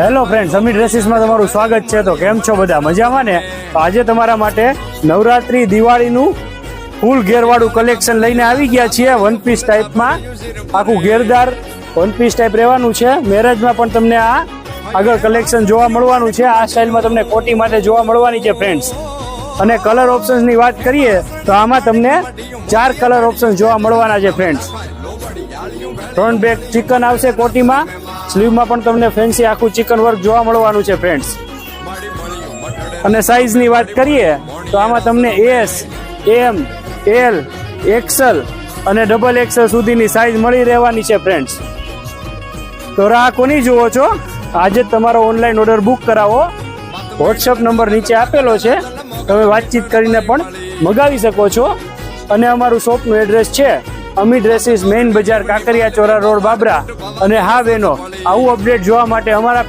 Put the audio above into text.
Hello friend સમી ડ્રેસીસમાં તમારું સ્વાગત છે. તો કેમ છો બધા? મજામાં ને? તો આજે તમારા માટે નવરાત્રી દિવાળીનું ફૂલ ઘેરવાળું કલેક્શન લઈને આવી ગયા છીએ વન પીસ ટાઈપમાં આખું ઘેરદાર વન પીસ ટાઈપ રહેવાનું છે. મેરેજમાં પણ તમને આ આગળ કલેક્શન જોવા મળવાનું છે. આ સ્ટાઇલમાં તમને કોટી માટે જોવા મળવાની છે ફ્રેન્ડ્સ અને કલર ઓપ્શન્સની વાત કરીએ, તો આમાં તમને ચાર કલર ઓપ્શન જોવા મળવાના છે ફ્રેન્ડ્સ ત્રણ બેગ ચિકન આવશે કોટીમાં. સ્લીવમાં પણ તમને ફેન્સી આખું ચિકન વર્ક જોવા મળવાનું છે ફ્રેન્ડ્સ અને સાઈઝની વાત કરીએ, તો આમાં તમને એસ એમ એલ એક્સલ અને ડબલ એક્સલ સુધીની સાઈઝ મળી રહેવાની છે ફ્રેન્ડ્સ તો રાહ કોની જુઓ છો? આજે તમારો ઓનલાઈન ઓર્ડર બુક કરાવો. વોટ્સઅપ નંબર નીચે આપેલો છે. તમે વાતચીત કરીને પણ મગાવી શકો છો. અને અમારું શોપનું એડ્રેસ છે અમી ડ્રેસીસ મેઇન બજાર કાંકરિયા ચોરા રોડ બાબરા. અને હા બહેનો, આવું અપડેટ જોવા માટે અમારા